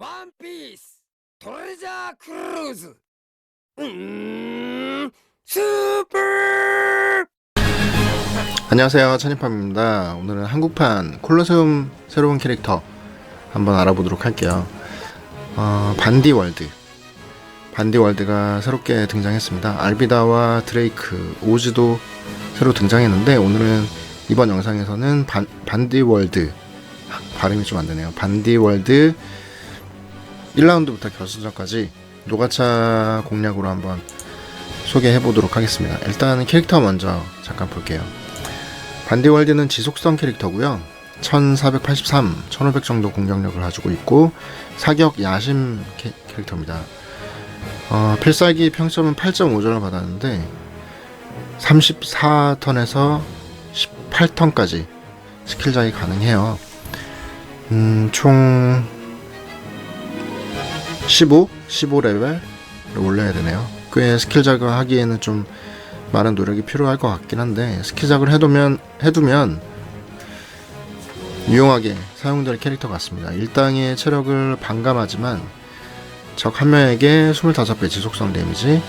원피스 도르자 크루즈. 음 슈퍼! 안녕하세요. 천입팜입니다. 오늘은 한국판 콜로세움 새로운 캐릭터 한번 알아보도록 할게요. 어, 반디월드. 반디월드가 새롭게 등장했습니다. 알비다와 드레이크 오즈도 새로 등장했는데 오늘은 이번 영상에서는 반, 반디월드. 아, 발음이 좀 안되네요. 반디월드 1라운드부터 결승전까지 노가차 공략으로 한번 소개해 보도록 하겠습니다 일단 캐릭터 먼저 잠깐 볼게요 반디월드는 지속성 캐릭터고요. 1483, 1500 정도 공격력을 가지고 있고 사격 야심 캐, 캐릭터입니다. 어, 필살기 평점은 8.5점을 받았는데 34턴에서 18턴까지 스킬작이 가능해요. 음, 총 15, 15레벨 올려야 되네요. 꽤 스킬 작을 하기에는 좀 많은 노력이 필요할 것 같긴 한데 스키작을 해두면 해두면 유용하게 사용될 캐릭터 같습니다. 일당의 체력을 반감하지만 적 한 명에게 25배 지속성 데미지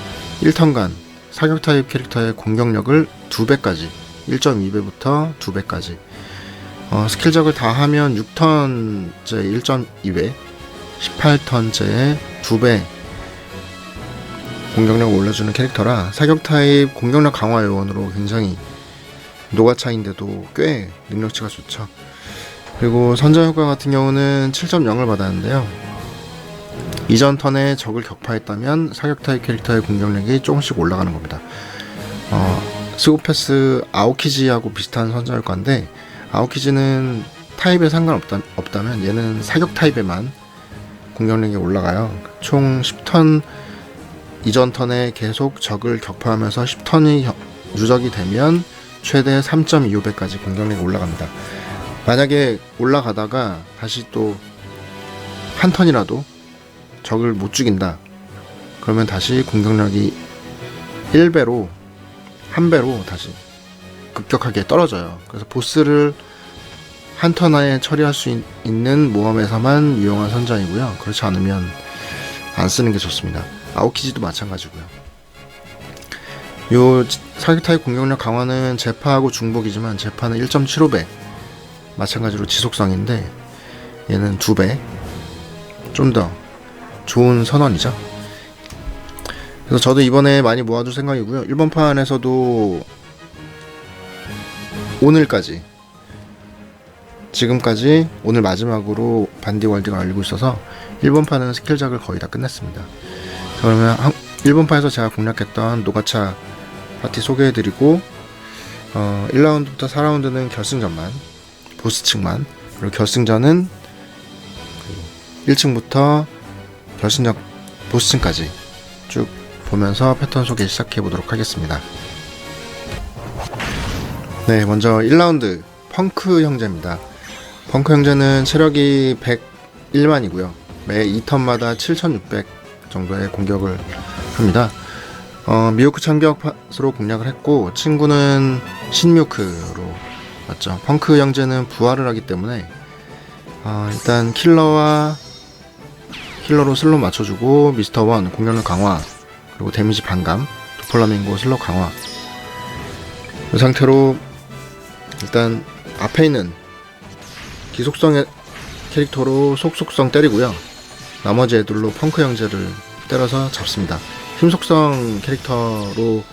1턴간 사격 타입 캐릭터의 공격력을 2배까지 1.2배부터 2배까지 어, 스킬작을 다 하면 6턴째 1.2배 18턴째의 2배 공격력을 올려주는 캐릭터라 사격 타입 공격력 강화 요원으로 굉장히 노가차인데도 꽤 능력치가 좋죠. 그리고 선전 효과 같은 경우는 7.0을 받았는데요. 이전 턴에 적을 격파했다면 사격 타입 캐릭터의 공격력이 조금씩 올라가는 겁니다. 어, 스고패스 아오키지하고 비슷한 선전 효과인데 아오키지는 타입에 상관없다, 없다면 얘는 사격 타입에만 공격력이 올라가요. 총 10턴 이전 턴에 계속 적을 격파하면서 10턴이 누적이 되면 최대 3.25배까지 공격력이 올라갑니다. 만약에 올라가다가 다시 또 한 턴이라도 적을 못 죽인다. 그러면 다시 공격력이 1배로 한 배로 다시 급격하게 떨어져요. 그래서 보스를 한턴 안에 처리할 수 있, 있는 모험에서만 유용한 선장이고요. 그렇지 않으면 안 쓰는 게 좋습니다. 아오키지도 마찬가지고요. 요 사격 타입 공격력 강화는 제파하고 중복이지만 제파는 1.75배 마찬가지로 지속성인데 얘는 2배 좀 더 좋은 선언이죠. 그래서 저도 이번에 많이 모아둘 생각이고요. 1번 판에서도 오늘까지 지금까지 오늘 마지막으로 반디월드가 알리고 있어서 1번 판은 스킬작을 거의 다 끝냈습니다. 그러면 1번파에서 제가 공략했던 노가차 파티 소개해드리고 어, 1라운드부터 4라운드는 결승전만 보스 측만 그리고 결승전은 그 1층부터 결승전 보스 층까지 쭉 보면서 패턴 소개 시작해 보도록 하겠습니다. 네, 먼저 1라운드 펑크 형제입니다. 펑크 형제는 체력이 101만이고요. 매 2턴마다 7600 정도의 공격을 합니다. 어, 미호크 참격으로 공략을 했고 친구는 신미호크로 맞죠. 펑크 형제는 부활을 하기 때문에 어, 일단 킬러와 킬러로 슬로 맞춰주고 미스터 원 공격력 강화 그리고 데미지 반감 도플라밍고 슬로 강화 이 상태로 일단 앞에 있는 기속성의 캐릭터로 속속성 때리고요. 나머지 애들로 펑크 형제를 때려서 잡습니다. 힘속성 캐릭터로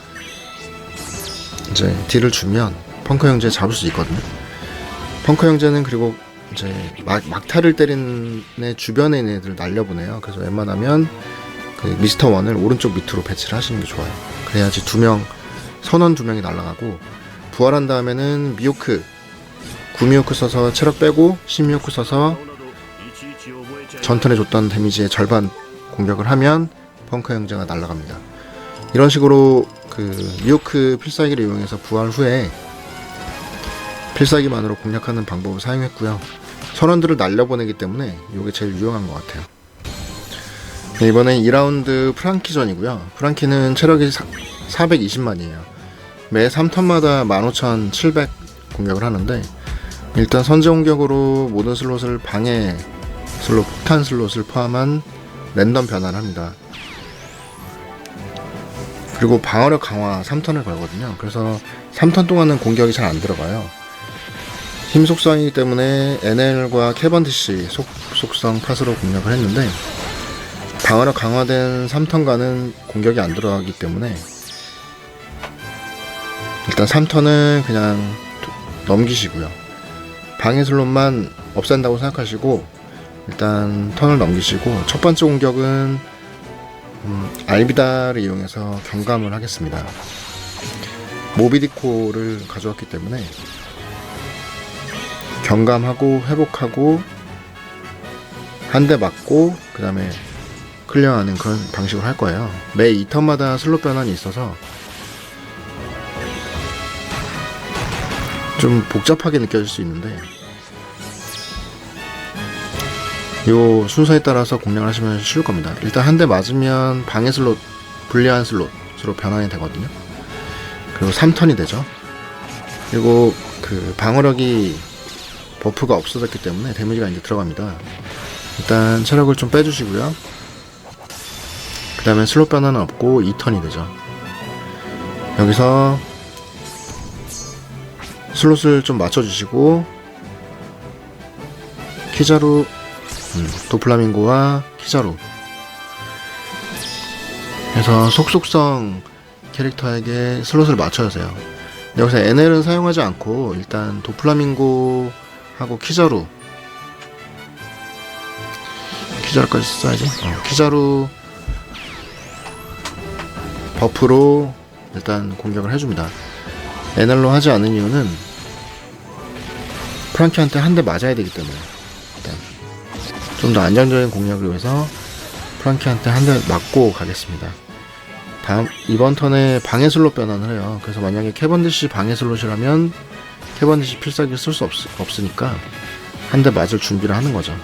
이제 딜을 주면 펑크 형제 잡을 수 있거든요. 펑크 형제는 그리고 이제 막, 막타를 때리는 애 주변에 있는 애들 날려보내요. 그래서 웬만하면 그 미스터 원을 오른쪽 밑으로 배치를 하시는 게 좋아요. 그래야지 두 명, 선원 두 명이 날아가고 부활한 다음에는 미호크, 구미호크 써서 체력 빼고 신미호크 써서 전턴에 줬던 데미지의 절반 공격을 하면 펑크 형제가 날아갑니다. 이런 식으로 그 미호크 필살기를 이용해서 부활 후에 필살기만으로 공략하는 방법을 사용했고요. 선원들을 날려보내기 때문에 이게 제일 유용한 것 같아요. 네, 이번엔 2라운드 프랑키전이고요. 프랑키는 체력이 420만이에요. 매 3턴마다 15,700 공격을 하는데 일단 선제 공격으로 모든 슬롯을 방에 슬롯 폭탄 슬롯을 포함한 랜덤 변화를 합니다. 그리고 방어력 강화 3턴을 걸거든요. 그래서 3턴 동안은 공격이 잘 안 들어가요. 힘 속성이기 때문에 NL과 캐번디시 속, 속성 탓으로 공략을 했는데 방어력 강화된 3턴과는 공격이 안 들어가기 때문에 일단 3턴은 그냥 도- 넘기시고요. 방해 슬롯만 없앤다고 생각하시고 일단 턴을 넘기시고 첫 번째 공격은 음, 알비다를 이용해서 경감을 하겠습니다. 모비디코를 가져왔기 때문에 경감하고 회복하고 한 대 맞고 그 다음에 클리어하는 그런 방식으로 할 거예요. 매 2턴마다 슬롯 변환이 있어서 좀 복잡하게 느껴질 수 있는데 요 순서에 따라서 공략을 하시면 쉬울 겁니다. 일단 한 대 맞으면 방해 슬롯, 불리한 슬롯으로 변환이 되거든요. 그리고 3턴이 되죠. 그리고 그 방어력이 버프가 없어졌기 때문에 데미지가 이제 들어갑니다. 일단 체력을 좀 빼주시고요. 그 다음에 슬롯 변화는 없고 2턴이 되죠. 여기서 슬롯을 좀 맞춰주시고 키자루 음, 도플라밍고와 키자루 그래서 속속성 캐릭터에게 슬롯을 맞춰주세요. 여기서 NL은 사용하지 않고 일단 도플라밍고하고 키자루 키자루까지 써야지 어, 키자루 버프로 일단 공격을 해줍니다. NL로 하지 않은 이유는 프랑키한테 한 대 맞아야 되기 때문에 일단 좀 더 안정적인 공략을 위해서 프랑키한테 한 대 맞고 가겠습니다. 다음 이번 턴에 방해 슬롯 변환을 해요. 그래서 만약에 캐번디시 방해 슬롯이라면 캐번디시 필살기를 쓸 수 없으니까 한 대 맞을 준비를 하는 거죠.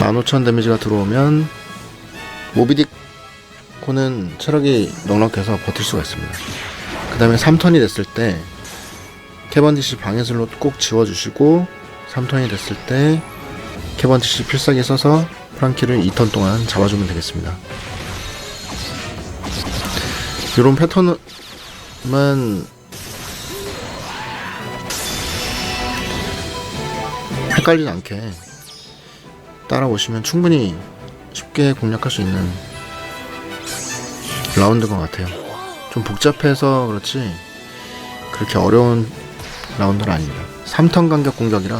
15,000 데미지가 들어오면 모비딕 는 체력이 넉넉해서 버틸 수가 있습니다. 그 다음에 3턴이 됐을 때 캐번디시 방해 슬롯 꼭 지워주시고 3턴이 됐을 때 캐번디시 필살기 써서 프랑키를 2턴 동안 잡아주면 되겠습니다. 이런 패턴만 헷갈리지 않게 따라오시면 충분히 쉽게 공략할 수 있는 라운드인 것 같아요. 좀 복잡해서 그렇지 그렇게 어려운 라운드는 아닙니다. 3턴 간격 공격이라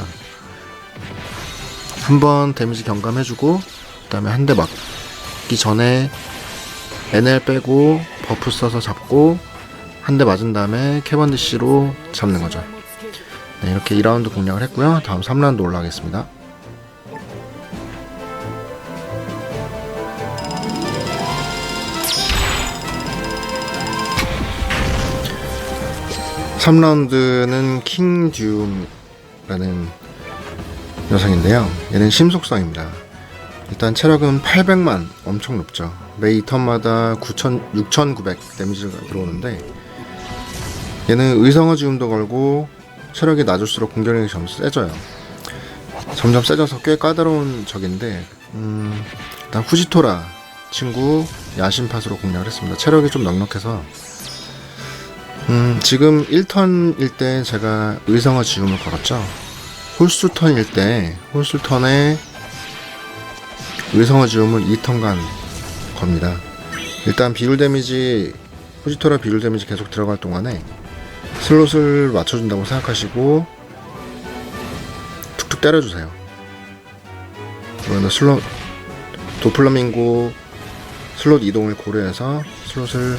한 번 데미지 경감해주고 그 다음에 한 대 맞기 전에 NL 빼고 버프 써서 잡고 한 대 맞은 다음에 캐번디시로 잡는 거죠. 네, 이렇게 2라운드 공략을 했고요. 다음 3라운드 올라가겠습니다. 3라운드는 킹듀움이라는 녀석인데요. 얘는 심속성입니다. 일단 체력은 800만 엄청 높죠. 매 2턴마다 9,000, 6,900 데미지가 들어오는데 얘는 의성어 지 움도 걸고 체력이 낮을수록 공격력이 점점 세져요. 점점 세져서 꽤 까다로운 적인데 음, 일단 후지토라 친구 야심팟으로 공략을 했습니다. 체력이 좀 넉넉해서 음, 지금 1턴일 때 제가 의성어 지움을 걸었죠. 홀수턴일 때 홀수턴에 의성어 지움을 2턴간 겁니다. 일단 비율 데미지 후지토라 비율 데미지 계속 들어갈 동안에 슬롯을 맞춰준다고 생각하시고 툭툭 때려주세요. 그러면 슬롯 도플라밍고 슬롯 이동을 고려해서 슬롯을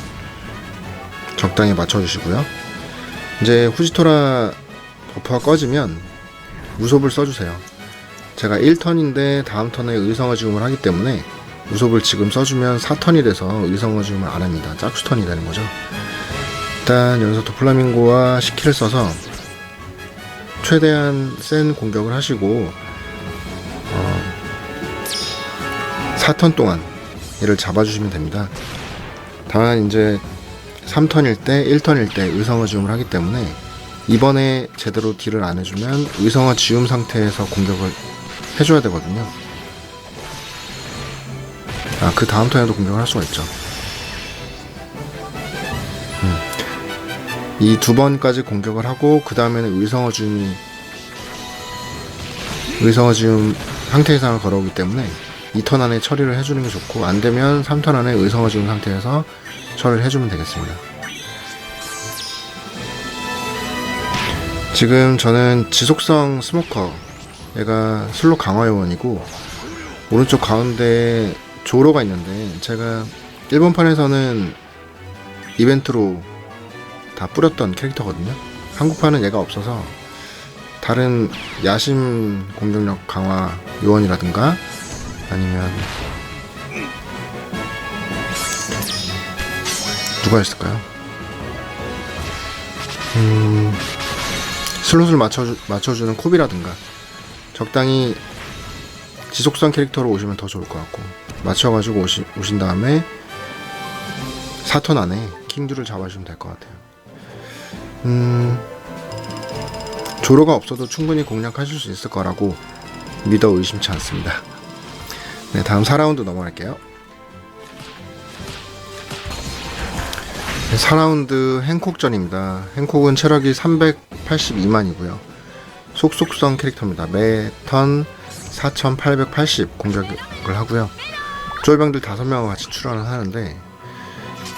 적당히 맞춰주시고요. 이제 후지토라 버프가 꺼지면 우섭을 써주세요. 제가 1턴인데 다음 턴에 의성어 지움을 하기 때문에 우섭을 지금 써주면 4턴이 돼서 의성어 지움을 안 합니다. 짝수턴이 되는 거죠. 일단 여기서 도플라밍고와 시키를 써서 최대한 센 공격을 하시고 어, 4턴 동안 얘를 잡아주시면 됩니다. 다만 이제 3턴일 때, 1턴일 때 의성어 지움을 하기 때문에 이번에 제대로 딜을 안 해주면 의성화 지움 상태에서 공격을 해줘야 되거든요. 아, 그 다음 턴에도 공격을 할 수가 있죠. 이두 번까지 공격을 하고 그 다음에는 의성어 지움이 의성어 지움 상태 이상을 걸어오기 때문에 2턴 안에 처리를 해주는 게 좋고 안 되면 3턴 안에 의성어 지움 상태에서 처리를 해주면 되겠습니다. 지금 저는 지속성 스모커 얘가 슬로 강화 요원이고 오른쪽 가운데 조로가 있는데 제가 일본판에서는 이벤트로 다 뿌렸던 캐릭터거든요. 한국판은 얘가 없어서 다른 야심 공격력 강화 요원이라든가 아니면 누가 있을까요? 음, 슬롯을 맞춰주, 맞춰주는 콥이라든가 적당히 지속성 캐릭터로 오시면 더 좋을 것 같고 맞춰가지고 오시, 오신 다음에 4턴 안에 킹듀를 잡아주시면 될 것 같아요. 음, 조로가 없어도 충분히 공략하실 수 있을 거라고 믿어 의심치 않습니다. 네, 다음 4라운드 넘어갈게요. 4라운드 행콕전입니다. 행콕은 체력이 382만이고요. 속속성 캐릭터입니다. 매 턴 4880 공격을 하고요. 쫄병들 5명과 같이 출연을 하는데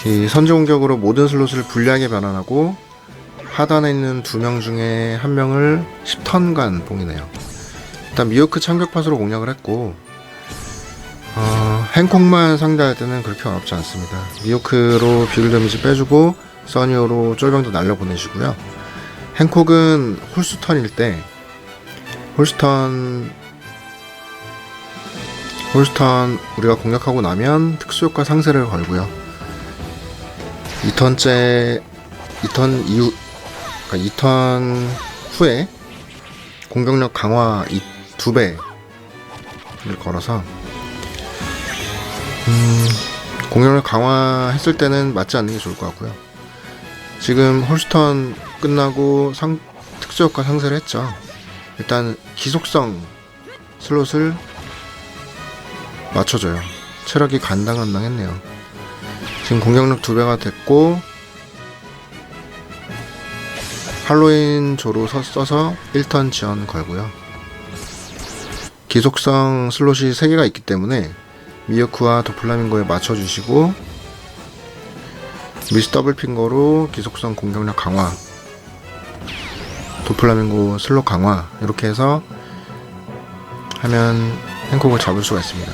이 선제 공격으로 모든 슬롯을 불리하게 변환하고 하단에 있는 두 명 중에 한 명을 10턴간 봉이네요. 일단 미호크 참격팟으로 공략을 했고 어, 행콕만 상대할 때는 그렇게 어렵지 않습니다. 미호크로 비글 데미지 빼주고 써니오로 쫄병도 날려보내시고요. 행콕은 홀스턴일 때 홀스턴 홀스턴 우리가 공략하고 나면 특수효과 상세를 걸고요. 2턴째 2턴 이후 그러니까 2턴 후에 공격력 강화 2배를 걸어서 음, 공격력 강화했을 때는 맞지 않는 게 좋을 것 같고요. 지금 홀스턴 끝나고 상, 특수효과 상세를 했죠. 일단 기속성 슬롯을 맞춰줘요. 체력이 간당간당했네요. 지금 공격력 2배가 됐고 할로윈 조로 서- 써서 1턴 지원 걸고요. 기속성 슬롯이 3개가 있기 때문에 미어크와 도플라밍고에 맞춰주시고 미스 더블 핑거로 기속성 공격력 강화 도플라밍고 슬롯 강화 이렇게 해서 하면 행콕을 잡을 수가 있습니다.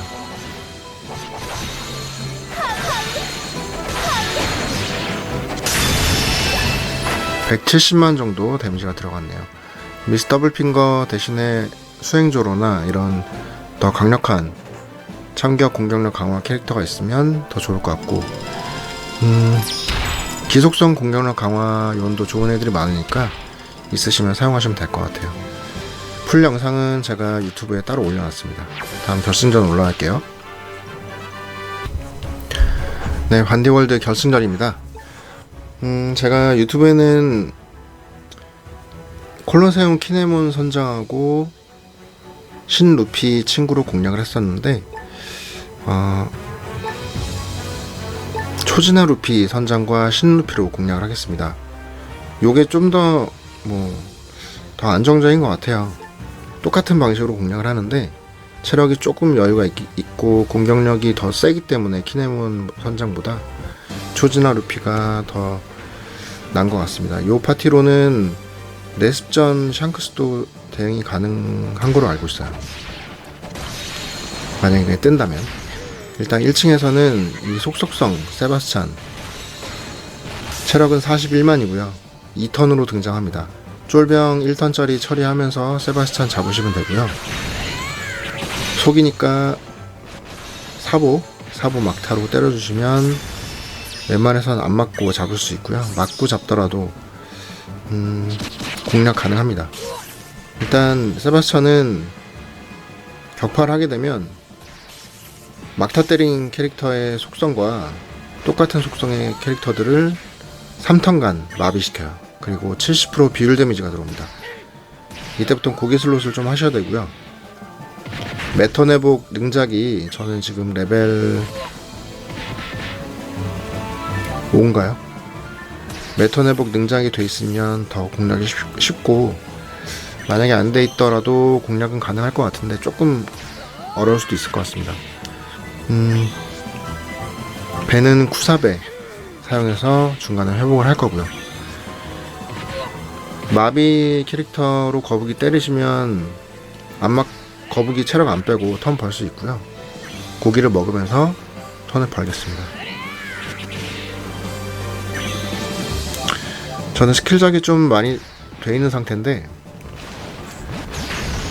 (170만) 정도 데미지가 들어갔네요 미스 더블 핑거 대신에 수행조로나 이런 더 강력한 참격 공격력 강화 캐릭터가 있으면 더 좋을 것 같고. 음, 기속성 공격력 강화 요원도 좋은 애들이 많으니까 있으시면 사용하시면 될 것 같아요. 풀 영상은 제가 유튜브에 따로 올려놨습니다. 다음 결승전 올라갈게요. 네 반디월드 결승전입니다. 음, 제가 유튜브에는 콜로세움 키네몬 선장하고 신 루피 친구로 공략을 했었는데 어, 초진화 루피 선장과 신 루피로 공략을 하겠습니다. 요게 좀 더 뭐 더 안정적인 것 같아요. 똑같은 방식으로 공략을 하는데 체력이 조금 여유가 있, 있고 공격력이 더 세기 때문에 키네몬 선장보다 초진화 루피가 더 난 것 같습니다. 요 파티로는 레습전 샹크스도 대응이 가능한 걸로 알고 있어요. 만약에 뜬다면. 일단 1층에서는 이 속속성 세바스찬 체력은 41만이고요. 2턴으로 등장합니다. 쫄병 1턴짜리 처리하면서 세바스찬 잡으시면 되고요. 속이니까 사보, 사보 막타로 때려주시면 웬만해선 안 맞고 잡을 수 있고요. 맞고 잡더라도 음, 공략 가능합니다. 일단 세바스찬은 격파를 하게 되면 막타 때린 캐릭터의 속성과 똑같은 속성의 캐릭터들을 3턴간 마비시켜요. 그리고 70% 비율 데미지가 들어옵니다. 이때부터 고개 슬롯을 좀 하셔야 되고요. 매턴 회복 능작이 저는 지금 레벨 5인가요? 매턴 회복 능작이 돼 있으면 더 공략이 쉽, 쉽고 만약에 안 돼 있더라도 공략은 가능할 것 같은데 조금 어려울 수도 있을 것 같습니다. 음, 배는 쿠사베 사용해서 중간에 회복을 할 거고요. 마비 캐릭터로 거북이 때리시면 안막 거북이 체력 안 빼고 턴 벌 수 있고요. 고기를 먹으면서 턴을 벌겠습니다. 저는 스킬작이 좀 많이 돼 있는 상태인데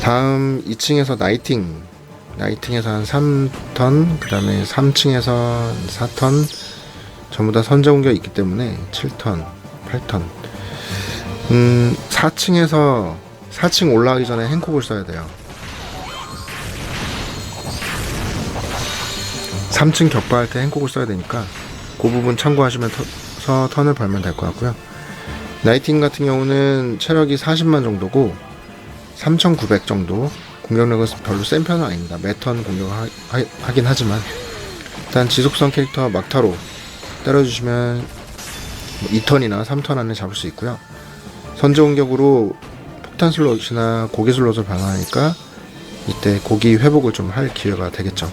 다음 2층에서 나이팅 나이팅에서 한 3턴 그 다음에 3층에서 4턴 전부 다 선제 공격이 있기 때문에 7턴 8턴. 음 4층에서 4층 올라가기 전에 행콕을 써야 돼요. 3층 격파할 때 행콕을 써야 되니까 그 부분 참고하시면서 턴을 벌면 될 것 같고요. 나이팅 같은 경우는 체력이 40만 정도고 3,900 정도 공격력은 별로 센 편은 아닙니다. 매턴 공격을 하, 하, 긴 하지만 일단 지속성 캐릭터 막타로 때려주시면 뭐 2턴이나 3턴 안에 잡을 수 있고요. 선제 공격으로 폭탄 슬롯이나 고기 슬롯을 방어하니까 이때 고기 회복을 좀 할 기회가 되겠죠.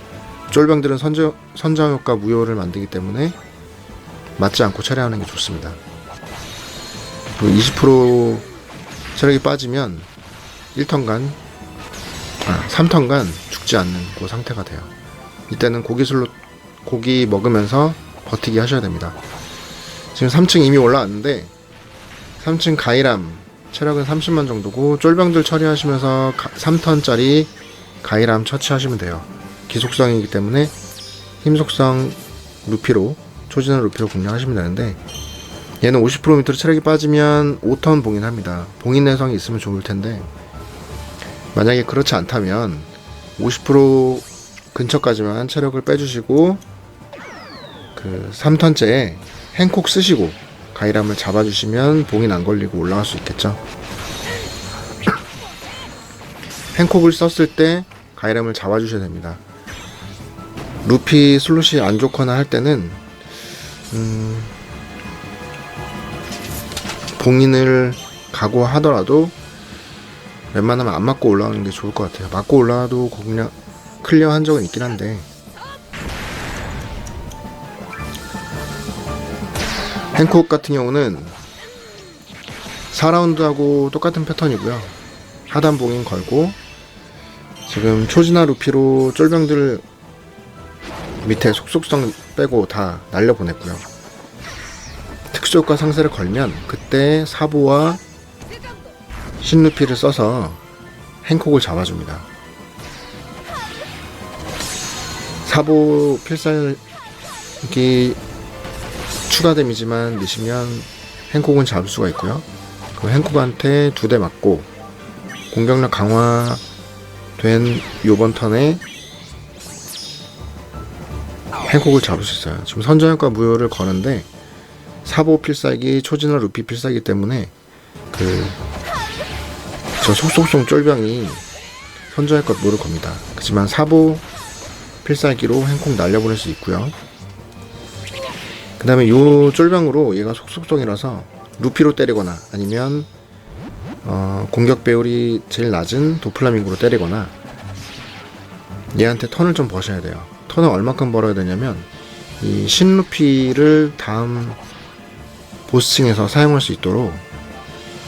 쫄병들은 선제, 선장 효과 무효를 만들기 때문에 맞지 않고 처리하는 게 좋습니다. 그리고 20% 체력이 빠지면 1턴간 아, 3턴간 죽지 않는 그 상태가 돼요. 이때는 고기 슬롯 고기 먹으면서 버티기 하셔야 됩니다. 지금 3층 이미 올라왔는데 3층 가이람 체력은 30만 정도고 쫄병들 처리하시면서 3턴짜리 가이람 처치하시면 돼요. 기속성이기 때문에 힘속성 루피로 초진한 루피로 공략하시면 되는데 얘는 50% 밑으로 체력이 빠지면 5턴 봉인합니다. 봉인 내성이 있으면 좋을 텐데 만약에 그렇지 않다면 50% 근처까지만 체력을 빼주시고 그 3턴째에 행콕 쓰시고 가이람을 잡아주시면 봉인 안 걸리고 올라갈 수 있겠죠. 행콕을 썼을 때 가이람을 잡아주셔야 됩니다. 루피 슬롯이 안 좋거나 할 때는 음, 봉인을 각오하더라도 웬만하면 안 맞고 올라오는 게 좋을 것 같아요. 맞고 올라와도 공략 클리어 한 적은 있긴 한데 행콕 같은 경우는 4라운드하고 똑같은 패턴이고요. 하단 봉인 걸고 지금 초진화 루피로 쫄병들 밑에 속속성 빼고 다 날려보냈고요. 특수효과 상세를 걸면 그때 사보와 신루피를 써서 행콕을 잡아줍니다. 사보 필살기 추가 데미지만 넣으시면 행콕은 잡을 수가 있고요. 그 행콕한테 두 대 맞고 공격력 강화된 요번 턴에 행콕을 잡을 수 있어요. 지금 선전효과 무효를 거는데 사보 필살기, 초진화 루피 필살기 때문에 그 저 속속송 쫄병이 선전할 것 모를 겁니다. 그렇지만 사보 필살기로 행콕 날려보낼 수 있고요. 그 다음에 요 쫄병으로 얘가 속속송이라서 루피로 때리거나 아니면 어, 공격 배율이 제일 낮은 도플라밍고로 때리거나 얘한테 턴을 좀 버셔야 돼요. 턴을 얼마큼 벌어야 되냐면 이 신루피를 다음 보스층에서 사용할 수 있도록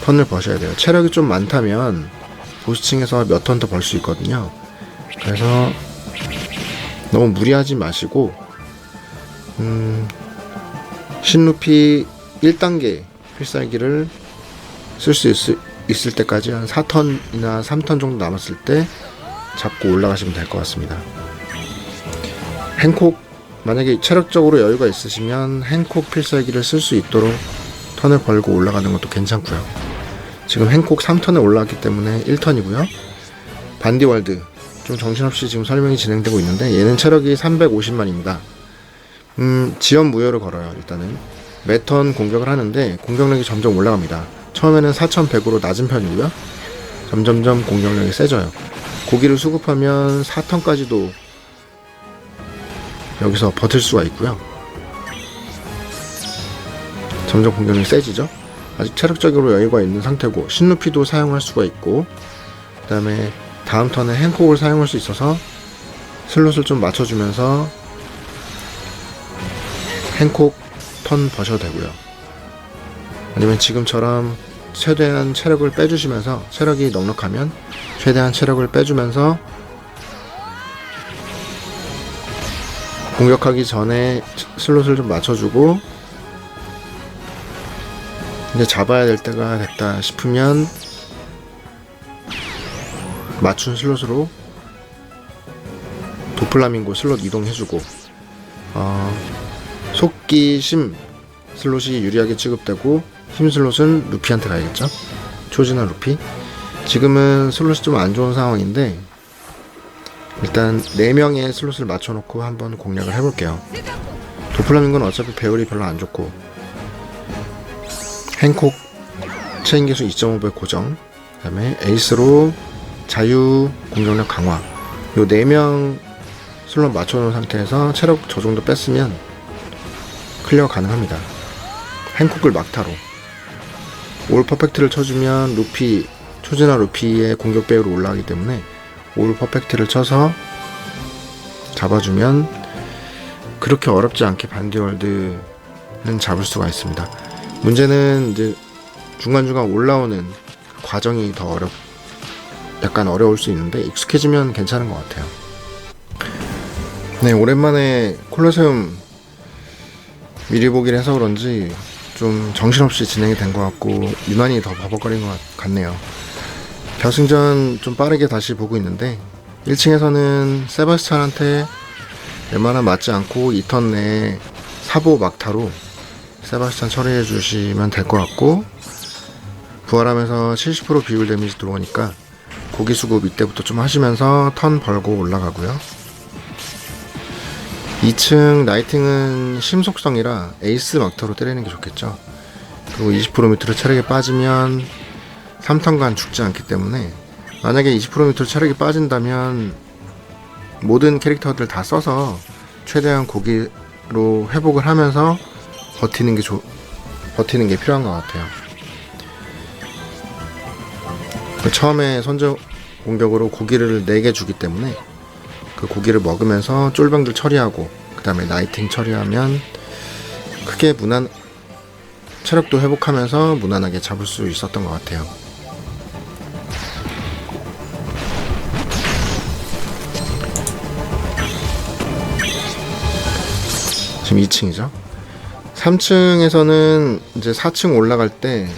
턴을 버셔야 돼요. 체력이 좀 많다면 보스층에서 몇 턴 더 벌 수 있거든요. 그래서 너무 무리하지 마시고 음, 신루피 1단계 필살기를 쓸 수 있을 때까지 한 4턴이나 3턴 정도 남았을 때 잡고 올라가시면 될 것 같습니다. 행콕 만약에 체력적으로 여유가 있으시면 행콕 필살기를 쓸 수 있도록 턴을 벌고 올라가는 것도 괜찮고요. 지금 행콕 3턴에 올라왔기 때문에 1턴이고요. 반디월드 좀 정신없이 지금 설명이 진행되고 있는데 얘는 체력이 350만입니다. 음, 지연 무효를 걸어요. 일단은 매턴 공격을 하는데 공격력이 점점 올라갑니다. 처음에는 4100으로 낮은 편이고요. 점점점 공격력이 세져요. 고기를 수급하면 4턴까지도 여기서 버틸 수가 있고요. 점점 공격력이 세지죠. 아직 체력적으로 여유가 있는 상태고 신루피도 사용할 수가 있고 그 다음에 다음 턴에 행콕을 사용할 수 있어서 슬롯을 좀 맞춰주면서 행콕 턴 버셔도 되고요. 아니면 지금처럼 최대한 체력을 빼주시면서 체력이 넉넉하면 최대한 체력을 빼주면서 공격하기 전에 슬롯을 좀 맞춰주고 이제 잡아야 될 때가 됐다 싶으면 맞춘 슬롯으로 도플라밍고 슬롯 이동해주고 어, 속기 심 슬롯이 유리하게 취급되고 힘 슬롯은 루피한테 가야겠죠? 초진화 루피. 지금은 슬롯이 좀 안 좋은 상황인데 일단 4명의 슬롯을 맞춰놓고 한번 공략을 해볼게요. 도플라밍고는 어차피 배율이 별로 안 좋고 행콕 체인 개수 2.5배 고정 그 다음에 에이스로 자유 공격력 강화. 요 4명 슬롯 맞춰놓은 상태에서 체력 저 정도 뺐으면 클리어 가능합니다. 행콕을 막타로. 올 퍼펙트를 쳐주면 루피 초진화 루피의 공격 배율이 올라가기 때문에 올 퍼펙트를 쳐서 잡아주면 그렇게 어렵지 않게 반디월드는 잡을 수가 있습니다. 문제는 이제 중간중간 올라오는 과정이 더 어렵, 약간 어려울 수 있는데 익숙해지면 괜찮은 것 같아요. 네, 오랜만에 콜로세움 미리 보기를 해서 그런지 좀 정신없이 진행이 된 것 같고 유난히 더 버벅거린 것 같- 같네요. 결승전 좀 빠르게 다시 보고 있는데 1층에서는 세바스찬한테 웬만한 맞지 않고 2턴 내에 사보 막타로 세바스찬 처리해 주시면 될 것 같고 부활하면서 70% 비율 데미지 들어오니까 고기 수급 이때부터 좀 하시면서 턴 벌고 올라가고요. 2층 나이팅은 심속성이라 에이스 막타로 때리는 게 좋겠죠. 그리고 20% 밑으로 체력이 빠지면 3턴간 죽지 않기 때문에 만약에 20% 밑으로 체력이 빠진다면 모든 캐릭터들 다 써서 최대한 고기로 회복을 하면서 버티는 게 조, 버티는 게 필요한 것 같아요. 그 처음에 선제 공격으로 고기를 4개 주기 때문에 그 고기를 먹으면서 쫄병들 처리하고 그 다음에 나이팅 처리하면 크게 무난 체력도 회복하면서 무난하게 잡을 수 있었던 것 같아요. 지금 2층이죠. 3층에서는 이제 4층 올라갈 때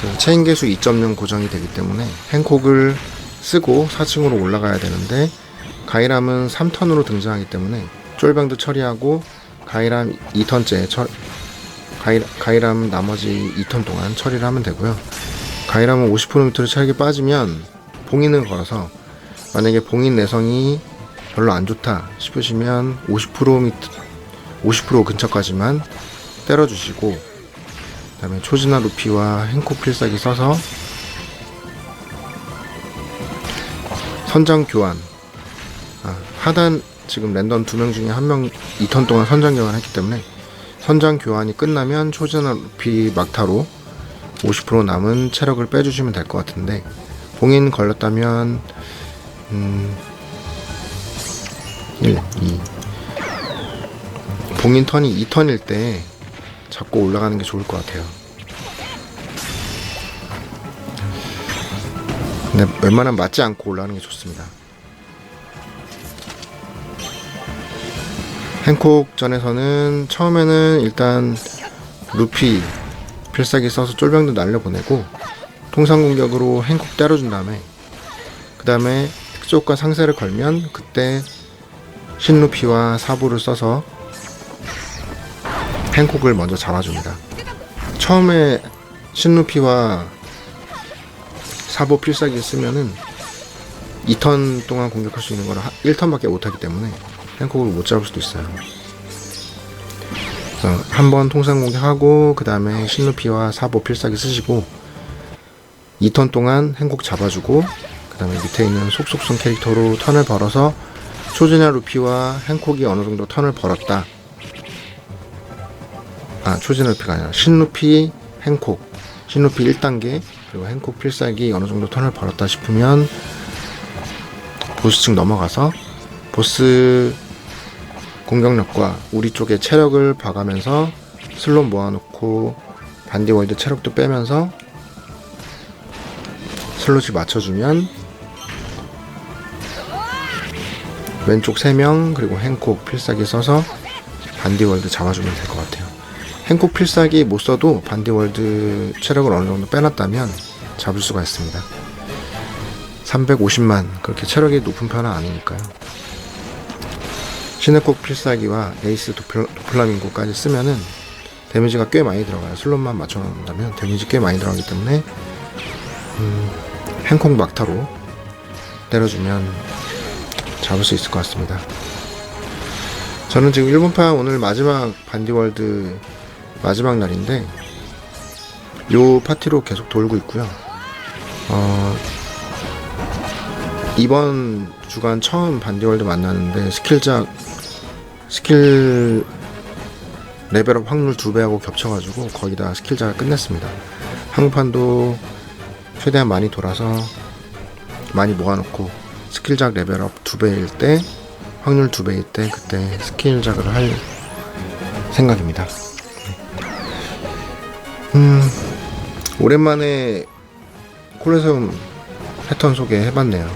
그 체인 개수 2.0 고정이 되기 때문에 행콕을 쓰고 4층으로 올라가야 되는데 가이람은 3턴으로 등장하기 때문에 쫄병도 처리하고 가이람 2턴째 처, 가이, 가이람 나머지 2턴 동안 처리를 하면 되고요. 가이람은 50% 밑으로 체력이 빠지면 봉인을 걸어서 만약에 봉인 내성이 별로 안 좋다 싶으시면 50% 밑, 50% 근처까지만 때려주시고 그 다음에 초진화 루피와 행코 필살기 써서 선장 교환. 아, 하단 지금 랜덤 두 명 중에 한 명 2턴 동안 선장 교환했기 때문에 선장 교환이 끝나면 초진화 루피 막타로 50% 남은 체력을 빼주시면 될 것 같은데 봉인 걸렸다면 음 1, 2 봉인 턴이 2턴일 때 잡고 올라가는 게 좋을 것 같아요. 근데 웬만하면 맞지 않고 올라가는 게 좋습니다. 행콕 전에서는 처음에는 일단 루피 필살기 써서 쫄병도 날려보내고 통상 공격으로 행콕 때려준 다음에 그 다음에 특수효과 상세를 걸면 그때 신루피와 사부를 써서 행콕을 먼저 잡아줍니다. 처음에 신루피와 사보 필살기 쓰면은 2턴 동안 공격할 수 있는 거를 1턴밖에 못하기 때문에 행콕을 못 잡을 수도 있어요. 한번 통상 공격하고 그 다음에 신루피와 사보 필살기 쓰시고 2턴 동안 행복 잡아주고 그 다음에 밑에 있는 속속성 캐릭터로 턴을 벌어서 초진야 루피와 행콕이 어느 정도 턴을 벌었다. 아 초진야 루피가 아니라 신루피 행콕. 신루피 1단계 그리고 행콕 필살기 어느 정도 턴을 벌었다 싶으면 보스층 넘어가서 보스 공격력과 우리 쪽의 체력을 봐가면서 슬롯 모아놓고 반디월드 체력도 빼면서 슬롯이 맞춰주면 왼쪽 3명 그리고 행콕 필살기 써서 반디월드 잡아주면 될 것 같아요 행콕 필살기 못 써도 반디월드 체력을 어느 정도 빼놨다면 잡을 수가 있습니다 350만 그렇게 체력이 높은 편은 아니니까요 시네콕 필살기와 에이스 도플, 도플라밍고까지 쓰면은 데미지가 꽤 많이 들어가요. 슬롯만 맞춰놓는다면 데미지 꽤 많이 들어가기 때문에 음, 행콕 막타로 때려주면 잡을 수 있을 것 같습니다. 저는 지금 1분판 오늘 마지막 반디월드 마지막 날인데 요 파티로 계속 돌고 있고요. 어, 이번 주간 처음 반디월드 만나는데 스킬작 스킬 레벨업 확률 두 배하고 겹쳐가지고 거의 다 스킬작을 끝냈습니다. 한국판도 최대한 많이 돌아서 많이 모아놓고 스킬작 레벨업 두 배일 때 확률 두 배일 때 그때 스킬작을 할 생각입니다. 음 오랜만에 콜레세움 패턴 소개해봤네요.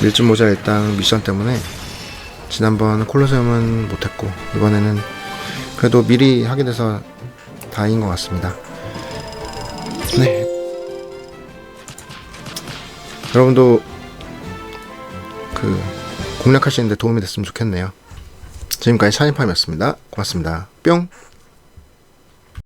밀짚 모자 일당 미션 때문에 지난번 콜로세움은 못했고 이번에는 그래도 미리 하게 돼서 다행인 것 같습니다. 네. 여러분도 그 공략하시는데 도움이 됐으면 좋겠네요. 지금까지 샤이팜이었습니다. 고맙습니다. 뿅.